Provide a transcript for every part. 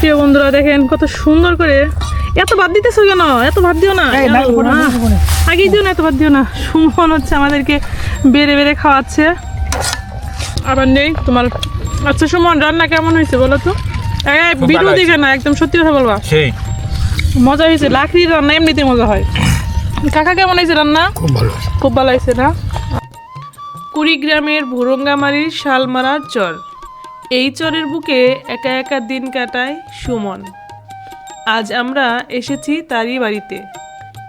প্রিয় বন্ধুরা দেখেন কত সুন্দর করে। এত ভাত দিতেছো কেন? এত ভাত দিও না। আগেই দিও না এত ভাত দিও না। সুমন হচ্ছে আমাদেরকে বেড়ে বেড়ে খাওয়াচ্ছে। আবার নেই তোমার আচ্ছা সুমন রান্না কেমন হয়েছে বলো তো? ভিডিও দিকে না একদম সত্যি কথা বলবা। সেই। মজা হয়েছে লাকড়ির রান্না এমনিতে মজা হয়। কাকা কেমন হয়েছে রান্না? খুব ভালো। খুব ভালো হয়েছে না? কুড়িগ্রামের ভুরঙ্গামারির শালমারার চর। এই চরের বুকে একা একা দিন কাটায় সুমন। আজ আমরা এসেছি তারই বাড়িতে,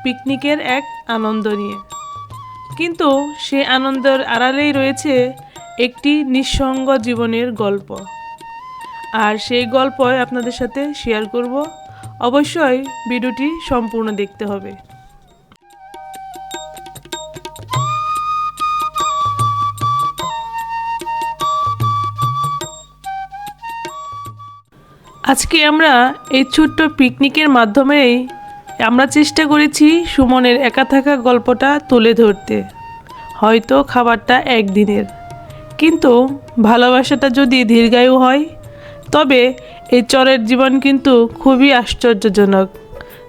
পিকনিকের এক আনন্দ নিয়ে। কিন্তু সে আনন্দের আড়ালেই রয়েছে একটি নিঃসঙ্গ জীবনের গল্প। আর সেই গল্পই আপনাদের সাথে শেয়ার করব। অবশ্যই ভিডিওটি সম্পূর্ণ দেখতে হবে। আজকে আমরা এই ছোট্ট পিকনিকের মাধ্যমেই আমরা চেষ্টা করেছি সুমনের একা থাকা গল্পটা তুলে ধরতে। হয়তো খাবারটা একদিনের। কিন্তু ভালোবাসাটা যদি দীর্ঘায়ু হয়, তবে এই চরের জীবন কিন্তু খুবই আশ্চর্যজনক,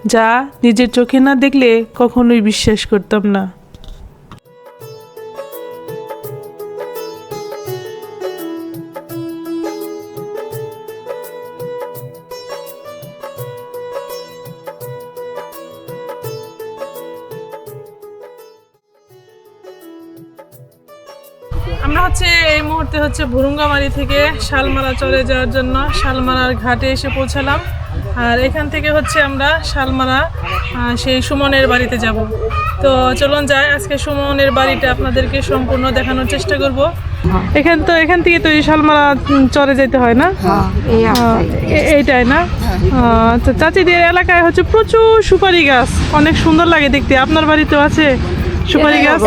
যা নিজের চোখে না দেখলে কখনোই বিশ্বাস করতাম না। আমরা হচ্ছে এই মুহূর্তে হচ্ছে ভুরুঙ্গামারি থেকে শালমারা চলে যাওয়ার জন্য শালমারার ঘাটে এসে পৌঁছালাম। আর এখান থেকে হচ্ছে আমরা শালমারা সেই সুমনের বাড়িতে যাব। তো চলুন যাই আজকে সুমনের বাড়িটা আপনাদেরকে সম্পূর্ণ দেখানোর চেষ্টা করব। এখান তো এখান থেকে তো এই শালমারা চরে যেতে হয় না? এ- এইটাই না? তো চাচিদের এলাকায় হচ্ছে প্রচুর সুপারি গাছ অনেক সুন্দর লাগে দেখতে। আপনার বাড়িতেও আছে সুপারি গাছ?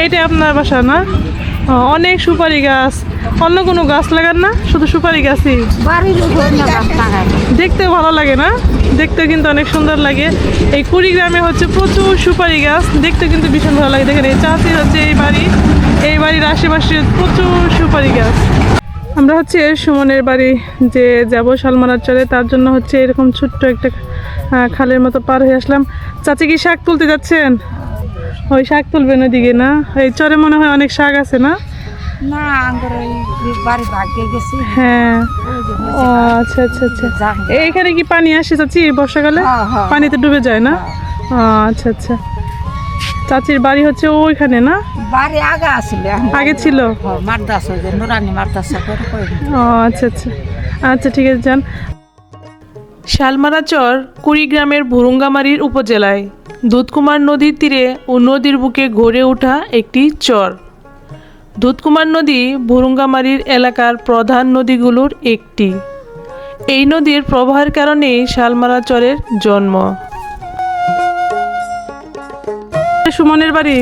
এইটা আপনার বাসা না? অনেক সুপারি গাছ। অন্য কোনো গাছ লাগান না শুধু সুপারি গাছই। দেখতে ভালো লাগে না? দেখতে কিন্তু অনেক সুন্দর লাগে। এই কুড়িগ্রামে হচ্ছে প্রচুর সুপারি গাছ। দেখতে কিন্তু ভীষণ ভালো লাগে। দেখেন এই চাষি হচ্ছে এই বাড়ি। এই বাড়ির আশেপাশে প্রচুর সুপারি গাছ। আমরা হচ্ছে সুমনের বাড়ি যে যাব শালমারার চরে তার জন্য হচ্ছে এরকম ছোট্ট একটা খালের মতো পার হয়ে আসলাম। চাচি কি শাক তুলতে যাচ্ছেন? ওই শাক তুলবেন ওইদিকে না? এই চরে মনে হয় অনেক শাক আছে না? না বাড়ি ভাগ্যে গেছি। হ্যাঁ। ও আচ্ছা আচ্ছা আচ্ছা। এইখানে কি পানি আসে চাচি বর্ষাকালে? হ্যাঁ, হ্যাঁ। পানিতে ডুবে যায় না? ও আচ্ছা আচ্ছা। চাচির বাড়ি হচ্ছে ওইখানে না? বাড়ি আগে আসলে আগে ছিল? নুরানি ও আচ্ছা আচ্ছা। আচ্ছা ঠিক আছে যান। শালমারা চর কুড়িগ্রামের ভুরুঙ্গামারির উপজেলায়। দুধকুমার নদীর তীরে ও নদীর বুকে গড়ে ওঠা একটি চর। দুধকুমার নদী ভুরুঙ্গামারির এলাকার প্রধান নদীগুলোর একটি। এই নদীর প্রবাহের কারণেই শালমারা চরের জন্ম। সুমনের বাড়ি?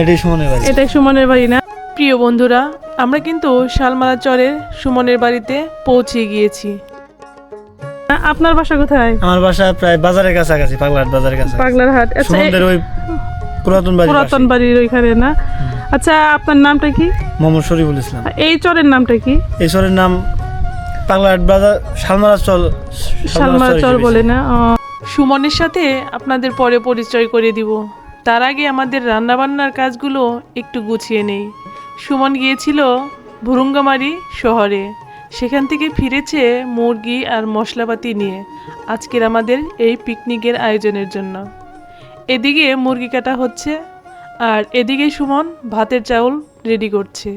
এটাই সুমনের বাড়ি। এটাই সুমনের বাড়ি না? প্রিয় বন্ধুরা আমরা কিন্তু শালমারা চরের সুমনের বাড়িতে পৌঁছে গিয়েছি। আপনার বাসা কোথায়? আমার বাসা প্রায় বাজারের কাছাকাছি পাগলাহাট বাজারের কাছে পাগলার হাট আচ্ছা সুমনদের ওই পুরাতন বাড়ি পুরাতন বাড়ির ওইখানে না? আচ্ছা আপনার নামটা কি? মোহাম্মদ শরীফুল ইসলাম। এই চরের নামটা কি? এই চরের নাম পাগলাহাট বাজার শালমারা চল শালমারা চর বলে না? সুমনের সাথে আপনাদের পরে পরিচয় করে দিব। তার আগে আমাদের রান্নাবান্নার কাজগুলো একটু গুছিয়ে নেই। সুমন গিয়েছিল ভুরুঙ্গামারি শহরে। সেখান থেকে ফিরেছে মুরগি আর মশলাপাতি নিয়ে আজকের আমাদের এই পিকনিকের আয়োজনের জন্য। এদিকে মুরগি কাটা হচ্ছে আর এদিকে সুমন ভাতের চাউল রেডি করছে।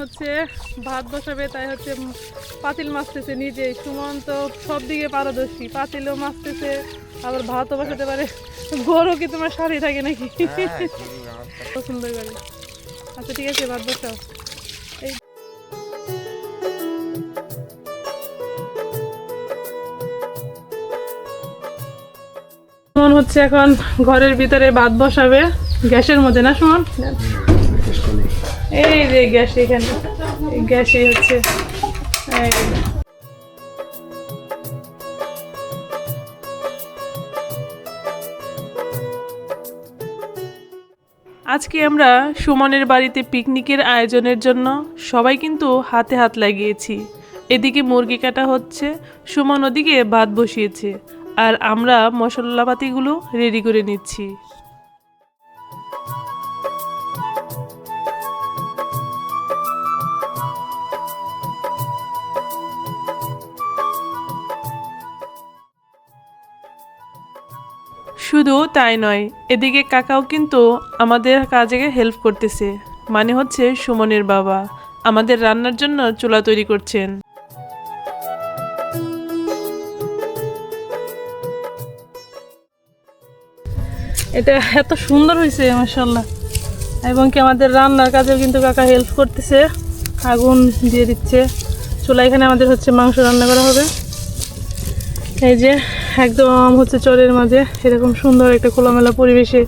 হচ্ছে ভাত বসাবে, তাই হচ্ছে পাতিল মাছতেছে নিজে। সুমন তো সব দিকে পারদর্শী, পাতিলও মাছতেছে, আবার ভাতও বসাতে পারে। গরু কি তোমার সাথে থাকে নাকি? পছন্দ করে আচ্ছা ঠিক আছে ভাত বসাও এই সুমন হচ্ছে এখন ঘরের ভিতরে ভাত বসাবে। গ্যাসের মধ্যে না সুমন? এই রে গ্যাস এখানে। গ্যাসে হচ্ছে। এই আজকে আমরা সুমনের বাড়িতে পিকনিকের আয়োজনের জন্য সবাই কিন্তু হাতে হাত লাগিয়েছি। এদিকে মুরগি কাটা হচ্ছে, সুমন ওদিকে ভাত বসিয়েছে, আর আমরা মশলাপাতিগুলো রেডি করে নিচ্ছি। শুধু তাই নয়, এদিকে কাকাও কিন্তু আমাদের কাজে হেল্প করতেছে। মানে হচ্ছে সুমনের বাবা, আমাদের রান্নার জন্য চুলা তৈরি করছেন। এটা এত সুন্দর হয়েছে মাসাল্লাহ এবং কি আমাদের রান্নার কাজেও কিন্তু কাকা হেল্প করতেছে। আগুন দিয়ে দিচ্ছে। চুলা এখানে আমাদের হচ্ছে মাংস রান্না করা হবে। এই যে একদম হচ্ছে চরের মাঝে এরকম সুন্দর একটা খোলামেলা পরিবেশে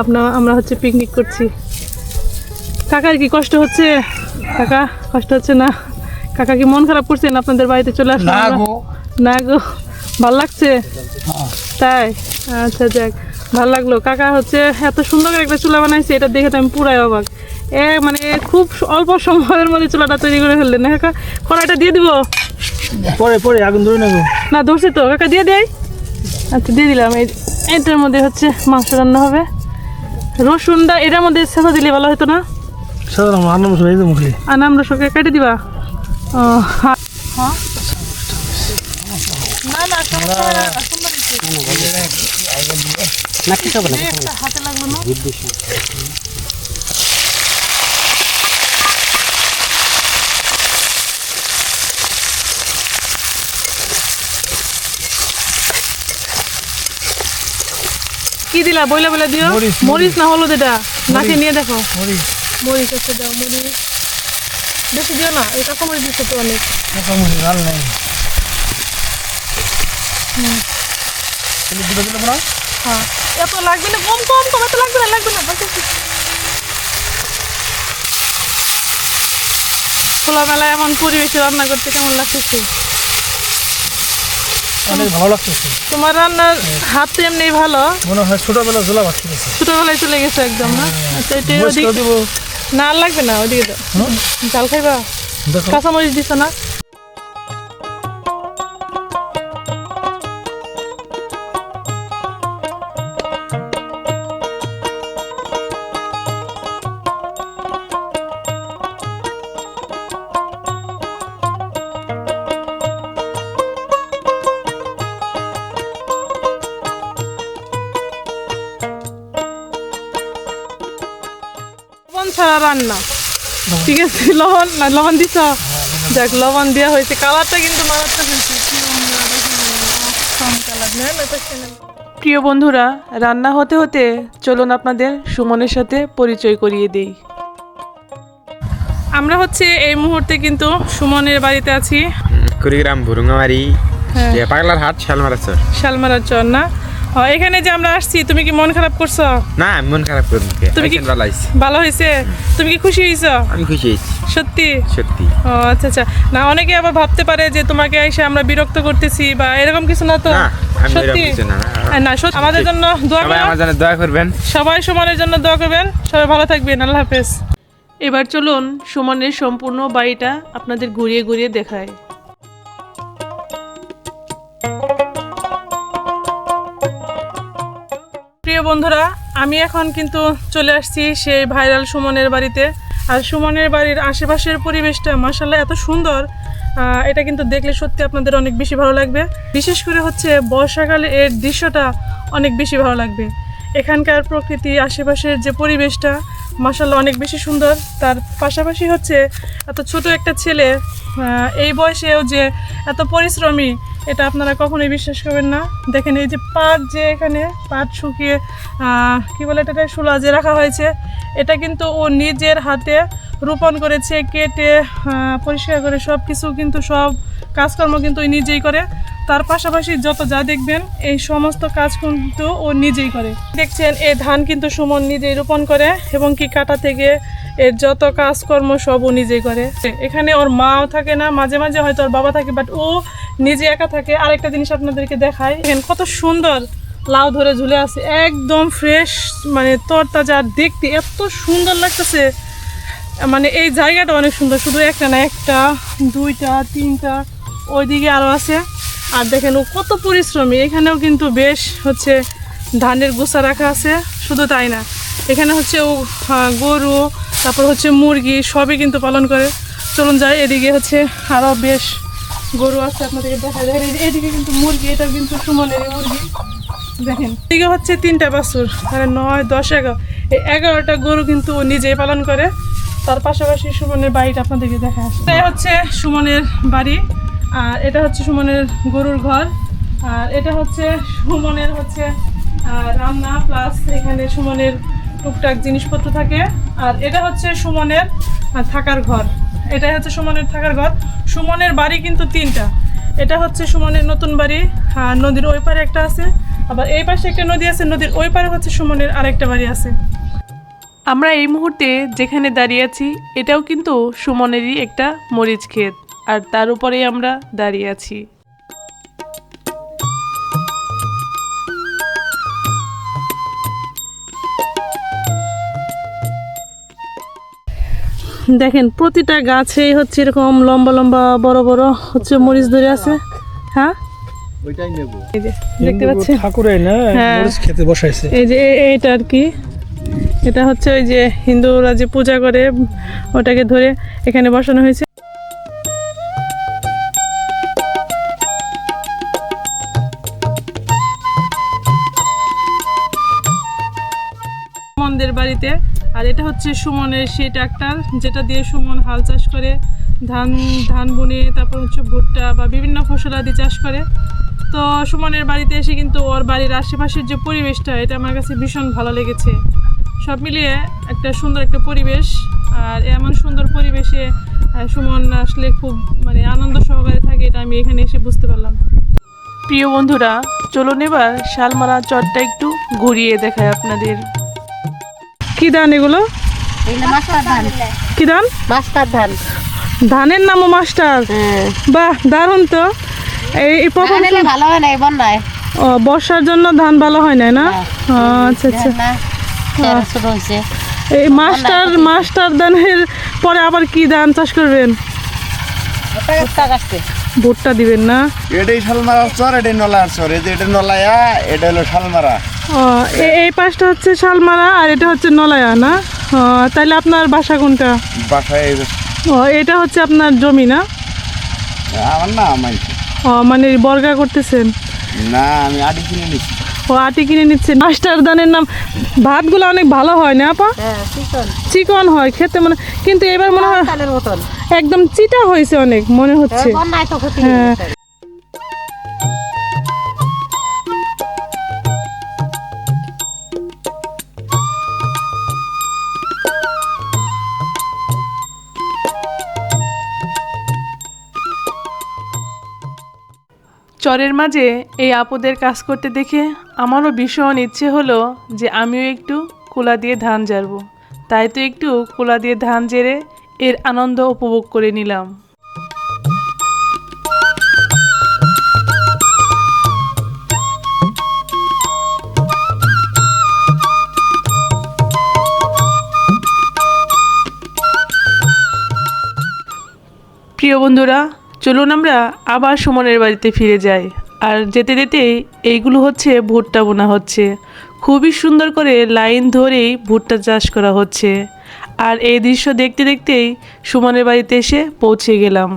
আপনার আমরা হচ্ছে পিকনিক করছি। কাকার কি কষ্ট হচ্ছে? কাকা কষ্ট হচ্ছে না? কাকা কি মন খারাপ করছেন আপনাদের বাড়িতে চলে আসলাম না গো। ভালো লাগছে? তাই? আচ্ছা যাক ভালো লাগল। কাকা হচ্ছে এত সুন্দর করে একটা চুলা বানাইছে এটা দেখে তো আমি পুরাই অবাক। এ মানে খুব অল্প সময়ের মধ্যে চুলাটা তৈরি করে ফেললেন। কাকা কড়াইটা দিয়ে দিব? পরে পরে আগুন ধরে নেব। না ধরছে তো। কাকা দিয়ে দেয় আচ্ছা দিয়ে দিলাম এই এটার মধ্যে হচ্ছে মাংস রান্না হবে রসুনটা এটার মধ্যে ছেঁচা দিলে ভালো হতো না আর আমরা সবাই কেটে দিবা ও হ্যাঁ হ্যাঁ না না হয় না, হাতে লাগল না কি দিলা? বইলা বইলা দিও। মরিচ, না হলুদ এটা? নাকে নিয়ে দেখো। মরিচ। মরিচ আছে দাও মরিচ। বেশি দিও না এই কাঁচা মরিচ দিচ্ছে তো অনেক। কাঁচা মরিচ লাল নাই হ্যাঁ। এত লাগবে না কম কম কম এত লাগবে না লাগবে না বাস আছে। খোলামেলায় এমন পরিবেশে রান্না করতে কেমন লাগতেছে? অনেক ভালো লাগতেছে। তোমার রান্নার হাত তো এমনি ভালো? মনে হয় ছোটবেলা জোলা ভাত খেয়েছে ছোটবেলায় চলে গেছে একদম না? আচ্ছা এটা ওদিকে না লাগবে না ওদিকে দাও জাল খাইবা? কাঁচামরিচ কাঁচা দিছো না? লবণ রান্না ঠিক আছে লবণ না লবণ দিছ? যাক লবণ দেওয়া হয়েছে। কালারটা কিন্তু মারাত্মক হয়েছে। না না। প্রিয় বন্ধুরা রান্না হতে হতে চলুন আপনাদের সুমনের সাথে পরিচয় করিয়ে দেই। আমরা হচ্ছে এই মুহূর্তে কিন্তু সুমনের বাড়িতে আছি। কুড়িগ্রাম ভুরুঙ্গামারি হ্যাঁ। পাগলার হাট শালমারা চর। শালমারার চর না? এখানে যে আমরা আসছি তুমি কি মন খারাপ করছ? না মন খারাপ করি তুমি কি- ভালো আইছি ভালো হয়েছে তুমি কি খুশি হয়েছো আমি খুশি হয়েছি সত্যি? সত্যি। ও আচ্ছা আচ্ছা। না অনেকে আবার ভাবতে পারে যে তোমাকে এসে আমরা বিরক্ত করতেছি বা এরকম কিছু না তো। সত্যি? না। হ্যাঁ, সত্যি আমাদের জন্য দোয়া সবাই করো। আমার জন্য দয়া করবেন। সবাই সুমনের জন্য দোয়া করবেন। সবাই ভালো থাকবেন। আল্লাহ হাফেজ। এবার চলুন সুমনের সম্পূর্ণ বাড়িটা আপনাদের ঘুরিয়ে ঘুরিয়ে দেখায়। প্রিয় বন্ধুরা, আমি এখন কিন্তু চলে আসছি সেই ভাইরাল সুমনের বাড়িতে। আর সুমনের বাড়ির আশেপাশের পরিবেশটা মাসাল্লাহ এত সুন্দর এটা কিন্তু দেখলে সত্যি আপনাদের অনেক বেশি ভালো লাগবে। বিশেষ করে হচ্ছে বর্ষাকালে এর দৃশ্যটা অনেক বেশি ভালো লাগবে। এখানকার প্রকৃতি, আশেপাশের যে পরিবেশটা মাসাল্লাহ অনেক বেশি সুন্দর। তার পাশাপাশি হচ্ছে এত ছোট একটা ছেলে এই বয়সেও যে এত পরিশ্রমী এটা আপনারা কখনোই বিশ্বাস করবেন না। দেখেন এই যে পাট যে এখানে, পাট শুকিয়ে কি বলে সুলা যে রাখা হয়েছে, এটা কিন্তু ও নিজের হাতে রোপণ করেছে, কেটে পরিষ্কার করে সব কিছু কিন্তু সব কাজকর্ম কিন্তু নিজেই করে। তার পাশাপাশি যত যা দেখবেন, এই সমস্ত কাজ কিন্তু ও নিজেই করে। দেখছেন এই ধান কিন্তু সুমন নিজেই রোপণ করে এবং কি কাটা থেকে এর যত কাজকর্ম সব ও নিজেই করে। এখানে ওর মাও থাকে না, মাঝে মাঝে হয়তো ওর বাবা থাকে বাট ও নিজে একা থাকে। আরেকটা জিনিস আপনাদেরকে দেখায় দেখেন কত সুন্দর লাউ ধরে ঝুলে আছে, একদম ফ্রেশ মানে তরতাজা দেখতে এত সুন্দর লাগতেছে। মানে এই জায়গাটা অনেক সুন্দর, শুধু একটা না, একটা, দুইটা, তিনটা, ওইদিকে আরও আছে। আর দেখেন ও কত পরিশ্রমী। এখানেও কিন্তু বেশ হচ্ছে ধানের গোসা রাখা আছে, শুধু তাই না। এখানে হচ্ছে ও গরু, তারপর হচ্ছে মুরগি, সবই কিন্তু পালন করে। চলুন যাই, এদিকে হচ্ছে আরও বেশ গরু আছে আপনাদেরকে দেখা যায় এদিকে কিন্তু মুরগি এটা কিন্তু সুমনের মুরগি। দেখেন, এদিকে হচ্ছে তিনটা বাছুর মানে নয়, দশ, এগারো। এই এগারোটা গরু কিন্তু ও নিজেই পালন করে। তার পাশাপাশি সুমনের বাড়িটা আপনাদেরকে দেখা এটা হচ্ছে সুমনের বাড়ি। আর এটা হচ্ছে সুমনের গরুর ঘর। আর এটা হচ্ছে সুমনের হচ্ছে রান্না প্লাস এখানে সুমনের টুকটাক জিনিসপত্র থাকে। আর এটা হচ্ছে সুমনের থাকার ঘর। এটাই হচ্ছে সুমনের থাকার ঘর। সুমনের বাড়ি কিন্তু তিনটা। এটা হচ্ছে সুমনের নতুন বাড়ি, আর নদীর ওই পারে একটা আছে। আবার এই পাশে একটা নদী আছে, নদীর ওই পারে হচ্ছে সুমনের আরেকটা বাড়ি আছে। আমরা এই মুহূর্তে যেখানে দাঁড়িয়ে আছি, এটাও কিন্তু সুমনেরই একটা মরিচ ক্ষেত। আর তার উপরেই আমরা দাঁড়িয়ে আছি। দেখেন প্রতিটা গাছে হচ্ছে এরকম লম্বা লম্বা বড় বড় হচ্ছে মরিচ ধরে আছে। হ্যাঁ? ওইটাই নেব। দেখতে পাচ্ছেন? ঠাকুরে না হ্যাঁ। মরিচ খেতে বসাইছে। এই যে এইটা আর কি। এটা হচ্ছে ওই যে হিন্দুরা যে পূজা করে ওটাকে ধরে এখানে বসানো হয়েছে। হচ্ছে সুমনের সেই ট্রাক্টর যেটা দিয়ে সুমন হাল চাষ করে ধান ধান বুনে তারপর হচ্ছে ভুট্টা বা বিভিন্ন ফসল আদি চাষ করে। তো সুমনের বাড়িতে এসে কিন্তু ওর বাড়ির আশেপাশের যে পরিবেশটা এটা আমার কাছে ভীষণ ভালো লেগেছে। সব মিলিয়ে একটা সুন্দর একটা পরিবেশ আর এমন সুন্দর পরিবেশে সুমন আসলে খুব মানে আনন্দ সহকারে থাকে এটা আমি এখানে এসে বুঝতে পারলাম। প্রিয় বন্ধুরা চলুন এবার শালমারা চরটা একটু ঘুরিয়ে দেখায় আপনাদের। কি ধান এগুলো? কি ধান? মাস্টার ধান। ধানের নামও মাস্টার? হ্যাঁ। বাহ দারুণ তো। এই প্রথম ভালো হয় না এই বন্যায়? ও, বর্ষার জন্য ধান ভালো হয় না? না। আচ্ছা আচ্ছা। এই মাস্টার মাস্টার ধানের পরে আবার কি ধান চাষ করবেন? ভুট্টা দিবেন না? এটাই শালমারা চর এটাই নলার চর। এই যে এটা নলায়া এটা হলো শালমারা। ও, এই পাশটা হচ্ছে শালমারা আর এটা হচ্ছে নলায়া না? তাহলে আপনার বাসা কোনটা? বাসায় ও এটা হচ্ছে আপনার জমি না? আমার না আমার ও মানে বর্গা করতেছেন? না আমি আটি কিনে নিচ্ছি ও আটি কিনে নিচ্ছেন। মাস্টার দানের নাম ভাতগুলো অনেক ভালো হয় না আপা? হ্যাঁ চিকন। চিকন হয় খেতে মনে কিন্তু এবার মনে হয় চালের মতন। একদম চিটা হয়েছে অনেক মনে হচ্ছে। তো ক্ষতি হ্যাঁ। চরের মাঝে এই আপদের কাজ করতে দেখে আমারও ভীষণ ইচ্ছে হলো যে আমিও একটু কুলা দিয়ে ধান জারবো তাই তো একটু কুলা দিয়ে ধান জেরে এর আনন্দ উপভোগ করে নিলাম। প্রিয় বন্ধুরা চলুন আমরা আবার সুমনের বাড়িতে ফিরে যাই। আর যেতে যেতে এইগুলো হচ্ছে ভুট্টা বোনা হচ্ছে। খুবই সুন্দর করে লাইন ধরেই ভুট্টা চাষ করা হচ্ছে। আর এই দৃশ্য দেখতে দেখতেই সুমনের বাড়িতে এসে পৌঁছে গেলাম।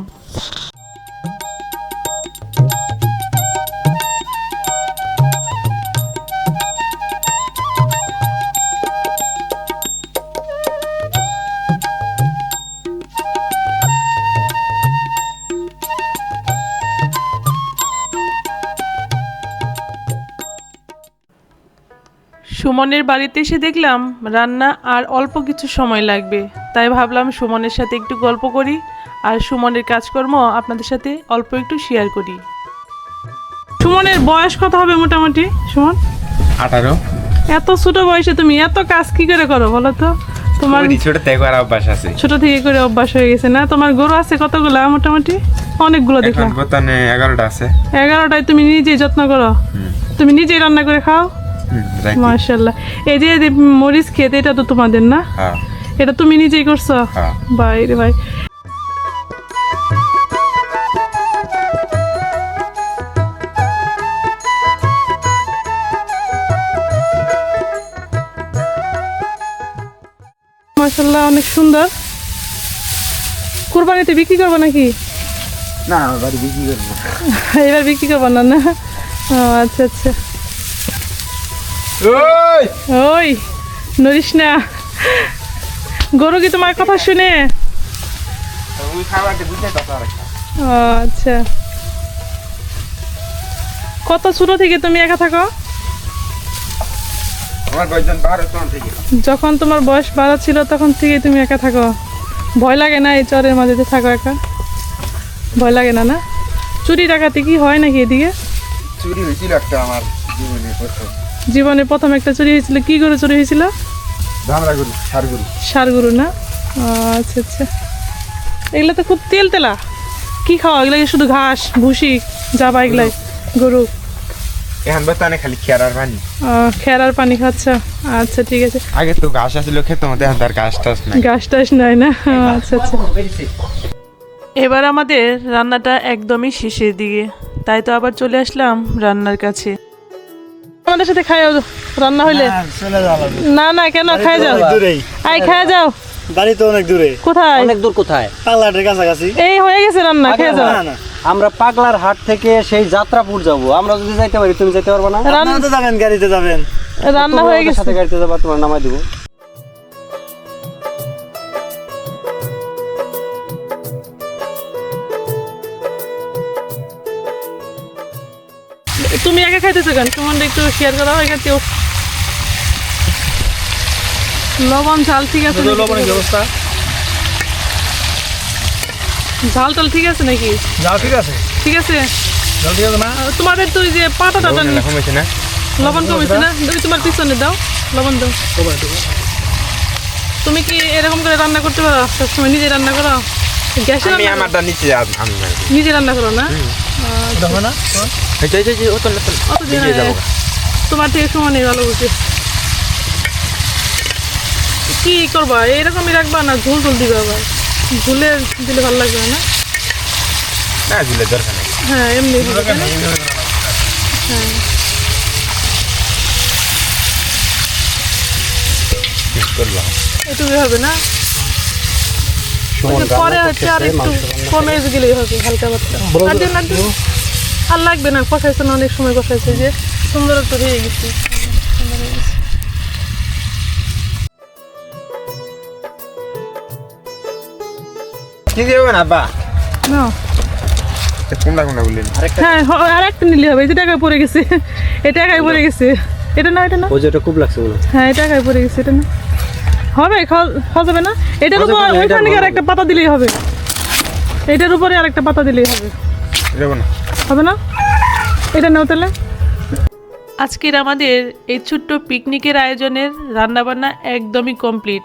সুমনের বাড়িতে এসে দেখলাম রান্না আর অল্প কিছু সময় লাগবে। তাই ভাবলাম সুমনের সাথে একটু গল্প করি আর সুমনের কাজকর্ম আপনাদের সাথে অল্প একটু শেয়ার করি। সুমনের বয়স কত হবে মোটামুটি সুমন? আঠারো। এত ছোট বয়সে তুমি এত কাজ কি করে করো বলো তো? তোমার ছোট থেকে করার অভ্যাস আছে। ছোট থেকে করে অভ্যাস হয়ে গেছে না? তোমার গরু আছে কতগুলা মোটামুটি? অনেকগুলো দেখলাম। বর্তমানে এগারোটা আছে। এগারোটায় তুমি নিজেই যত্ন করো। তুমি নিজেই রান্না করে খাও? মার্শাল্লাহ এই যে মরিচ খেতে এটা তো তোমাদের না? হ্যাঁ। এটা তুমি নিজেই করছ? হ্যাঁ। ভাই রে ভাই। মার্শাল্লাহ অনেক সুন্দর। কুরবানিতে বিক্রি করব নাকি? না আমার বিক্রি করব। এবার বিক্রি করব না না? ও, আচ্ছা আচ্ছা। ওই! নড়িস না। গরু কি তোমার কথা শুনে? আচ্ছা। কত ছোট থেকে তুমি একা থেকে? যখন তোমার বয়স বাড়া ছিল তখন থেকে তুমি একা থাকো। ভয় লাগে না এই চরের মাঝে থাকো একা? ভয় লাগে না না? চুরি ডাকাতি কি হয় নাকি এদিকে? চুরি হয়েছিল একটা আমার জীবনে প্রথম। জীবনে প্রথম একটা চুরি হয়েছিল। কি করে চুরি হয়েছিল? সার গরু। গরু না? আচ্ছা আচ্ছা। এগুলো তো খুব তেল তেলা। কি খাওয়া? এগুলো শুধু ঘাস ভুসি যাবা এগুলাই গরু? এখন বর্তমানে খালি পানি। খেরার পানি খাচ্ছা? আচ্ছা ঠিক আছে। আগে তো ঘাস আসছিল খেতে মধ্যে এখন তার ঘাস টাস নাই। গাছ টাছ নাই না? আচ্ছা আচ্ছা। এবার আমাদের রান্নাটা একদমই শেষের দিকে। তাই তো আবার চলে আসলাম রান্নার কাছে। আমাদের সাথে খাই রান্না হইলে। লাগবে না না কেন? খাই যাও। অনেক আই খাই যাও। বাড়ি তো অনেক দূরে। কোথায়? অনেক দূর কোথায়? পাগলাটের কাছাকাছি। এই হয়ে গেছে রান্না খেয়ে যাও। না না। আমরা পাগলার হাট থেকে সেই যাত্রাপুর যাব। আমরা যদি যাইতে পারি তুমি যাইতে পারবে না? রান্না তো যাবেন গাড়িতে যাবেন। রান্না হয়ে গেছে। সাথে গাড়িতে যাবা তোমার নামাই দিব। তুমি একা খাইতেছো কেন? তোমার একটু শেয়ার করা হয় এখান থেকে লবণ ঝাল ঠিক আছে? লবণের ব্যবস্থা। ঝাল টাল ঠিক আছে নাকি? যাও ঠিক আছে। ঠিক আছে? যাও ঠিক আছে না তোমাদের তো যে পাতা টাটা লবণ এরকম হয়েছে না? লবণ কমেছে না? তুমি তোমার পিছনে দাও লবণ দাও। তুমি কি এরকম করে রান্না করতে পারো? সবসময় নিজে রান্না করো? গ্যাসে আমি আমারটা নিচে নিজে রান্না করো না? না, যাব। তোমার থেকে সমানই ভালো বুঝে। কি করবা? এরকমই রাখবা না ঝুল টুল দিবে আবার? ঝুলে দিলে ভালো লাগবে না? না দিলে দরকার নেই। হ্যাঁ এমনি? হ্যাঁ। এটুকুই হবে না? পরে হচ্ছে আর একটু কমে গেলেই হবে হালকা পাতলা আর দিন আর লাগবে না কষাইছে না অনেক সময় কষাইছে যে সুন্দর একটু হয়ে গেছে। সুন্দর হয়ে গেছে। কি দেবো না। কোনটা কোনটা বললেন? হ্যাঁ হ- নিলে হবে এই যে পড়ে গেছে। এটা টাকায় পড়ে গেছে। এটা না এটা না? ওই খুব লাগছে হ্যাঁ এটা টাকায় পড়ে গেছে এটা না। হবে খাওয়া খাওয়া যাবে না? এটার উপর এটা ওইখানে আর একটা পাতা দিলেই হবে। এটার উপরে আর একটা পাতা দিলেই হবে। না হবে না? এটা নাও তাহলে। আজকের আমাদের এই ছোট্ট পিকনিকের আয়োজনের রান্নাবান্না একদমই কমপ্লিট।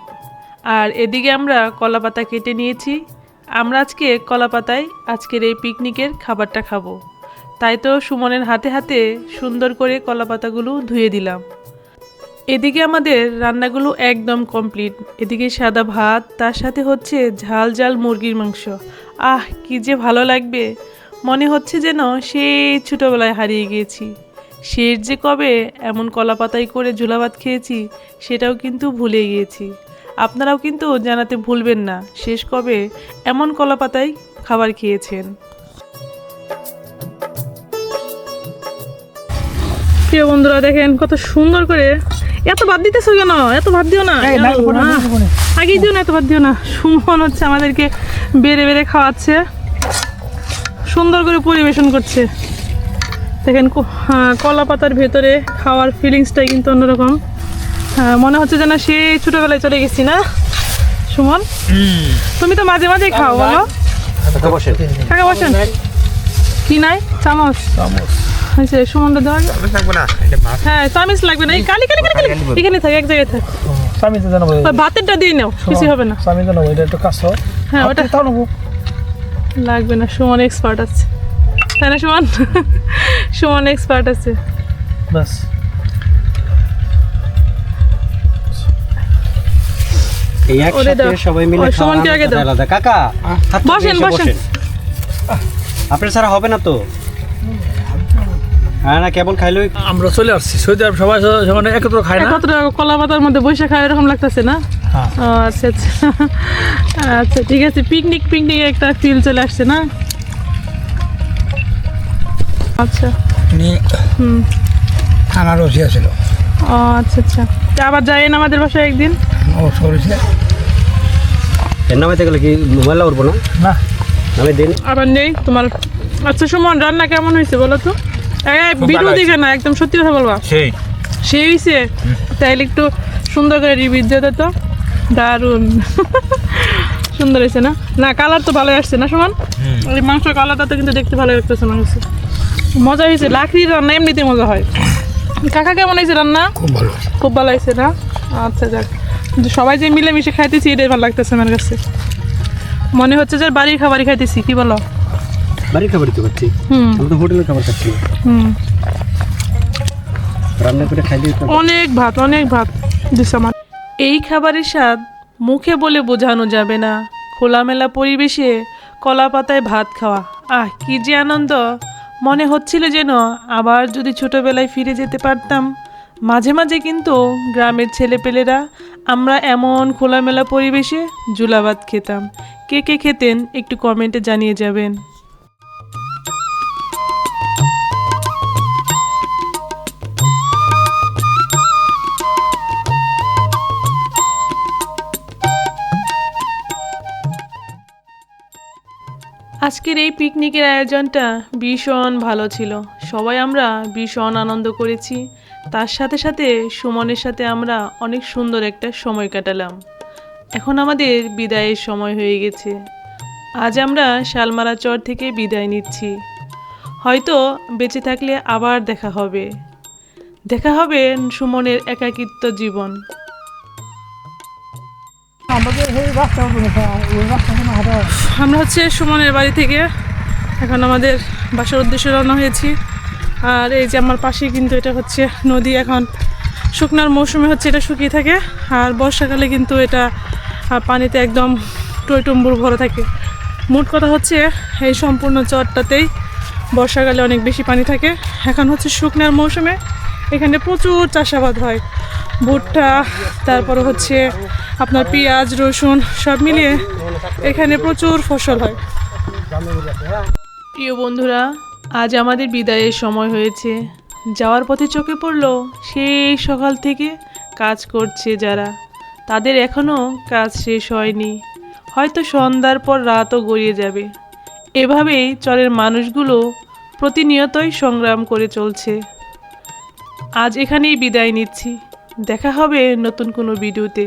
আর এদিকে আমরা কলা পাতা কেটে নিয়েছি। আমরা আজকে কলা পাতায় আজকের এই পিকনিকের খাবারটা খাব। তাই তো সুমনের হাতে হাতে সুন্দর করে কলা পাতাগুলো ধুয়ে দিলাম। এদিকে আমাদের রান্নাগুলো একদম কমপ্লিট। এদিকে সাদা ভাত, তার সাথে হচ্ছে ঝাল ঝাল মুরগির মাংস। আহ, কি যে ভালো লাগবে। মনে হচ্ছে যেন সেই ছোটোবেলায় হারিয়ে গিয়েছি শেষ যে কবে এমন কলা পাতায় করে ঝোলা ভাত খেয়েছি সেটাও কিন্তু ভুলে গিয়েছি আপনারাও কিন্তু জানাতে ভুলবেন না শেষ কবে এমন কলা পাতায় খাবার খেয়েছেন প্রিয় বন্ধুরা দেখেন কত সুন্দর করে এত ভাত দিতেছো কেন এত ভাত দিও না আগেই দিও না এত ভাত দিও না সুমন হচ্ছে আমাদেরকে বেড়ে বেড়ে খাওয়াচ্ছে সুন্দর করে পরিবেশন করছে। দেখেন হ্যাঁ, কলা পাতার ভেতরে খাওয়ার ফিলিংসটাই কিন্তু অন্যরকম। হ্যাঁ, মনে হচ্ছে যেন সেই ছোটোবেলায় চলে গেছি না সুমন? তুমি তো মাঝে মাঝে খাও বলো। আচ্ছা, কাকা বসেন। কি নাই? চামচ। সুমনটা দেওয়া? চামিচ মাছ। হ্যাঁ চামিচ লাগবে না। এই কালি কালি কালি কালি। এখানে থাক এক জায়গায় থাক। স্বামীতে জানাব ভাতেরটা দিয়ে নাও কিছু হবে না। স্বামী জানাব এটা একটু হ্যাঁ ওটা তাও নেব লাগবে না সুমন এক্সপার্ট আছে। তাই না সুমন? সুমন এক্সপার্ট আছে। সবাই মিলে। আলাদা। কাকা বসেন, বসেন। আপনার ছাড়া হবে না তো? হ্যাঁ না কেবল আমরা চলে আসছি। সৌদি আরব সবাই সেখানে একত্র খায় না? একত্র কলা পাতার মধ্যে বসে খায় এরকম লাগতেছে না। ও, আচ্ছা আচ্ছা। আচ্ছা ঠিক আছে পিকনিক পিকনিক একটা ফিল চলে আসছে না? আচ্ছা। হুম। থানার ওসি ছিল ও আচ্ছা আচ্ছা। তা আবার যাইন আমাদের বাসায় একদিন? ও সরেছে এর নামাইতে গেলে কি মোবাইল উঠবো না? না। আমি দিন। আবার নেই তোমার। আচ্ছা সুমন রান্না কেমন হয়েছে বলো তো? ভিডিও দিকে না একদম সত্যি কথা বলবা? সেই। সেই হয়েছে? তাইলে একটু সুন্দর করে রিভিউ দিয়ে তো। দারুণ। সুন্দর হয়েছে না? না কালার তো ভালোই আসছে না সমান? এই মাংসের কালারটা তো কিন্তু দেখতে ভালো লাগতেছে কাছে মজা হয়েছে লাকড়ির রান্না এমনিতে মজা হয়। কাকা কেমন হয়েছে রান্না? খুব ভালো। খুব ভালো হয়েছে না? আচ্ছা যাক। সবাই যে মিলেমিশে খাইতেছি এটাই ভালো লাগতেছে আমার কাছে। মনে হচ্ছে যে বাড়ির খাবারই খাইতেছি কি বলো? বাড়ির খাবারই তো খাচ্ছি। হুম। আমরা তো হোটেলের খাবার খাচ্ছি হুম। রান্না করে খাইলে অনেক ভাত অনেক ভাত দিছে আমার। এই খাবারের স্বাদ মুখে বলে বোঝানো যাবে না। খোলামেলা পরিবেশে কলা পাতায় ভাত খাওয়া, আহ, কি যে আনন্দ। মনে হচ্ছিল যেন আবার যদি ছোটবেলায় ফিরে যেতে পারতাম। মাঝে মাঝে কিন্তু গ্রামের ছেলেপেলেরা আমরা এমন খোলামেলা পরিবেশে জুলাভাত খেতাম। কে কে খেতেন একটু কমেন্টে জানিয়ে যাবেন। আজকের এই পিকনিকের আয়োজনটা ভীষণ ভালো ছিল। সবাই আমরা ভীষণ আনন্দ করেছি। তার সাথে সাথে সুমনের সাথে আমরা অনেক সুন্দর একটা সময় কাটালাম। এখন আমাদের বিদায়ের সময় হয়ে গেছে। আজ আমরা শালমারা চর থেকে বিদায় নিচ্ছি। হয়তো বেঁচে থাকলে আবার দেখা হবে। দেখা হবে সুমনের একাকিত্ব জীবন। আমরা হচ্ছে সুমনের বাড়ি থেকে এখন আমাদের বাসার উদ্দেশ্যে রওনা হয়েছি। আর এই যে আমার পাশে কিন্তু এটা হচ্ছে নদী। এখন শুকনার মৌসুমে হচ্ছে এটা শুকিয়ে থাকে, আর বর্ষাকালে কিন্তু এটা পানিতে একদম টইটম্বুর ভরা থাকে। মোট কথা হচ্ছে এই সম্পূর্ণ চরটাতেই বর্ষাকালে অনেক বেশি পানি থাকে। এখন হচ্ছে শুকনার মৌসুমে এখানে প্রচুর চাষাবাদ হয়। ভুট্টা, তারপরে হচ্ছে আপনার পেঁয়াজ, রসুন সব মিলিয়ে এখানে প্রচুর ফসল হয়। প্রিয় বন্ধুরা, আজ আমাদের বিদায়ের সময় হয়েছে। যাওয়ার পথে চোখে পড়ল সেই সকাল থেকে কাজ করছে যারা। তাদের এখনও কাজ শেষ হয়নি। হয়তো সন্ধ্যার পর রাতও গড়িয়ে যাবে। এভাবেই চরের মানুষগুলো প্রতিনিয়তই সংগ্রাম করে চলছে। আজ এখানেই বিদায় নিচ্ছি। দেখা হবে নতুন কোনো ভিডিওতে।